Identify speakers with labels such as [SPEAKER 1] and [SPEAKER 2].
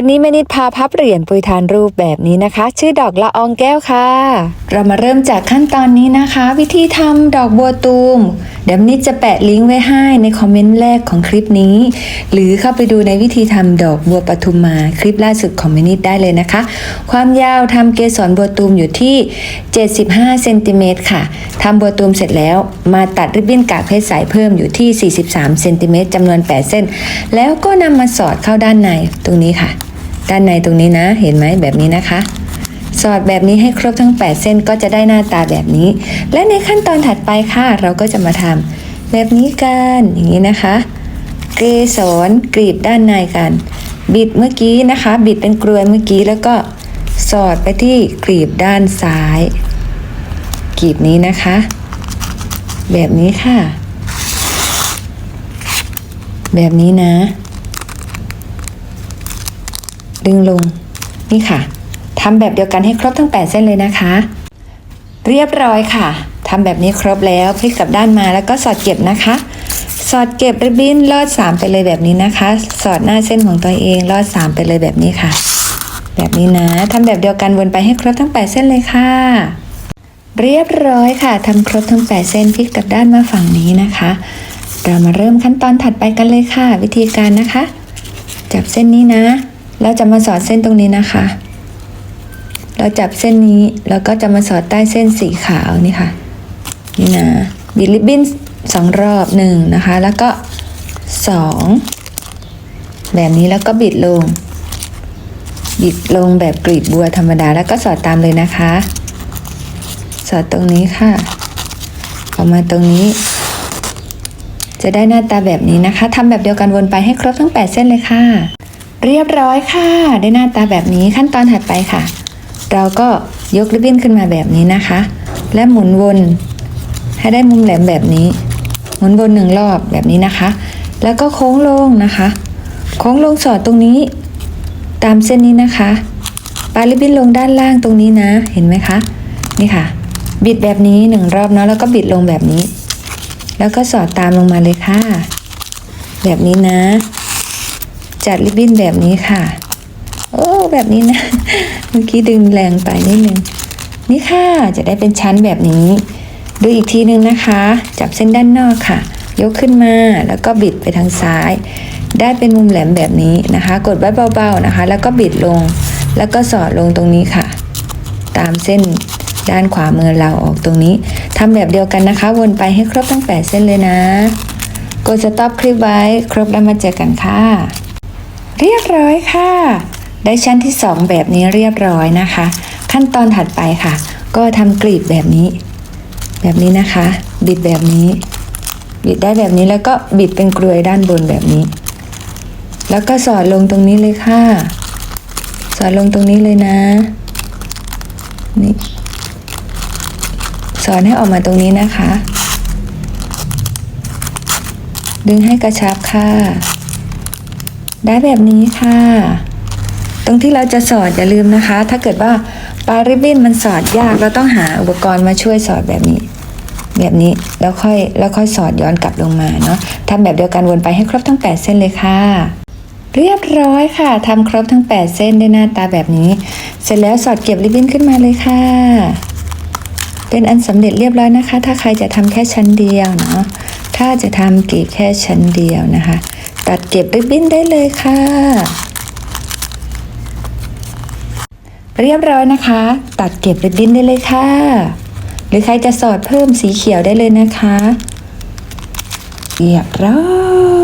[SPEAKER 1] วันนี้แม่นิดพาพับเหรียญปุยทานรูปแบบนี้นะคะ ชื่อดอกละอองแก้วค่ะ เรามาเริ่มจากขั้นตอนนี้นะคะ วิธีทำดอกบัวตูม เดี๋ยวแม่นิดจะแปะลิงก์ไว้ให้ในคอมเมนต์แรกของคลิปนี้ หรือเข้าไปดูในวิธีทำดอกบัวปทุมมาคลิปล่าสุดของแม่นิดได้เลยนะคะ ความยาวทำเกสรบัวตูมอยู่ที่ 75เซนติเมตรค่ะทำบัวตูมเสร็จแล้ว มาตัดริบบิ้นกากเพชรสายเพิ่มอยู่ที่ 43เซนติเมตรจำนวน 8 เส้น แล้วก็นำมาสอดเข้าด้านในตรงนี้ค่ะ ด้านในตรงนี้นะ เห็นไหมแบบนี้นะคะ สอดแบบนี้ให้ครบทั้ง 8 เส้นก็จะได้หน้าตาแบบนี้ และในขั้นตอนถัดไปค่ะ เราก็จะมาทำแบบนี้กันอย่างนี้นะคะ เกสรกรีบด้านในกัน บิดเมื่อกี้นะคะ บิดเป็นกลวยเมื่อกี้แล้วก็สอดไปที่กรีบด้านซ้าย กรีบนี้นะคะ แบบนี้ค่ะ แบบนี้นะ ดึงลง นี่ค่ะทำแบบเดียวกันให้ครบทั้ง 8 เส้นเลยนะคะ เรียบร้อยค่ะทำแบบนี้ครบแล้วพลิกกลับด้านมาแล้วก็สอดเก็บนะคะ สอดเก็บริบบิ้นลอด 3 ไปเลยแบบนี้นะคะ สอดหน้าเส้นของตัวเองลอด 3 ไปเลยแบบนี้ค่ะ แบบนี้นะทำแบบเดียวกันวนไปให้ครบทั้ง 8 เส้นเลยค่ะ เรียบร้อยค่ะทำครบทั้ง 8 เส้นพลิกกลับด้านมาฝั่งนี้นะคะ เรามาเริ่มขั้นตอนถัดไปกันเลยค่ะ วิธีการนะคะ จับเส้นนี้นะ แล้วจะมาสอดเส้นตรงนี้นะคะ เราจับเส้นนี้แล้วก็จะมาสอดใต้เส้นสีขาวนี่ค่ะ นี่นะบิดริบบิ้นสองรอบหนึ่งนะคะ แล้วก็สองแบบนี้แล้วก็บิดลง บิดลงแบบกรีบบัวธรรมดาแล้วก็สอดตามเลยนะคะ สอดตรงนี้ค่ะ ออกมาตรงนี้ จะได้หน้าตาแบบนี้นะคะทำแบบเดียวกันวนไปให้ครบทั้ง 8 เส้นเลยค่ะ เรียบร้อยค่ะ ได้หน้าตาแบบนี้ขั้นตอนถัดไปค่ะ เราก็ยกริบบิ้นขึ้นมาแบบนี้นะคะ และหมุนวนให้ได้มุมแหลมแบบนี้ หมุนวนหนึ่งรอบแบบนี้นะคะ แล้วก็โค้งลงนะคะ โค้งลงสอดตรงนี้ ตามเส้นนี้นะคะปลายริบบิ้นลงด้านล่างตรงนี้นะ เห็นไหมคะ นี่ค่ะ บิดแบบนี้หนึ่งรอบเนาะแล้วก็บิดลงแบบนี้ แล้วก็สอดตามลงมาเลยค่ะ แบบนี้นะ จัดริบบิ้นแบบนี้ค่ะ โอ้แบบนี้นะ เมื่อกี้ดึงแรงไปนิดนึง นี่ค่ะจะได้เป็นชั้นแบบนี้ ดูอีกทีนึงนะคะ จับเส้นด้านนอกค่ะ ยกขึ้นมาแล้วก็บิดไปทางซ้าย ได้เป็นมุมแหลมแบบนี้นะคะ กดไว้เบาๆนะคะ แล้วก็บิดลง แล้วก็สอดลงตรงนี้ค่ะ ตามเส้นด้านขวามือเราออกตรงนี้ทำแบบเดียวกันนะคะ วนไปให้ครบทั้ง 8 เส้นเลยนะ กดสต็อปคลิปไว้ ครบแล้วมาเจอกันค่ะ เรียบร้อยค่ะ ได้ชั้นที่ 2 แบบนี้เรียบร้อยนะคะ ขั้นตอนถัดไปค่ะ ก็ทำกลีบแบบนี้ แบบนี้นะคะ บิดแบบนี้ บิดได้แบบนี้แล้วก็บิดเป็นกลวยด้านบนแบบนี้ แล้วก็สอดลงตรงนี้เลยค่ะ สอดลงตรงนี้เลยนะ นี่ สอนให้ออกมาตรงนี้นะคะ ดึงให้กระชับค่ะ ได้แบบนี้ค่ะ ตรงที่เราจะสอดอย่าลืมนะคะ ถ้าเกิดว่าปลายริบบิ้นมันสอดยากเราต้องหาอุปกรณ์มาช่วยสอดแบบนี้ แบบนี้แล้วค่อยแล้วค่อยสอดย้อนกลับลงมาเนาะทำแบบเดียวกันวนไปให้ครบทั้ง 8 เส้นเลยค่ะเรียบร้อยค่ะทำครบทั้ง 8 เส้นได้หน้าตาแบบนี้ เสร็จแล้วสอดเก็บริบบิ้นขึ้นมาเลยค่ะ เป็นอันสำเร็จเรียบร้อยนะคะ ถ้าใครจะทำแค่ชั้นเดียวเนาะถ้าจะทำกรีบแค่ชั้นเดียวนะคะ ตัดเก็บริบบิ้นได้เลยค่ะ เรียบร้อยนะคะ ตัดเก็บริบบิ้นได้เลยค่ะ หรือใครจะสอดเพิ่มสีเขียวได้เลยนะคะ เรียบร้อย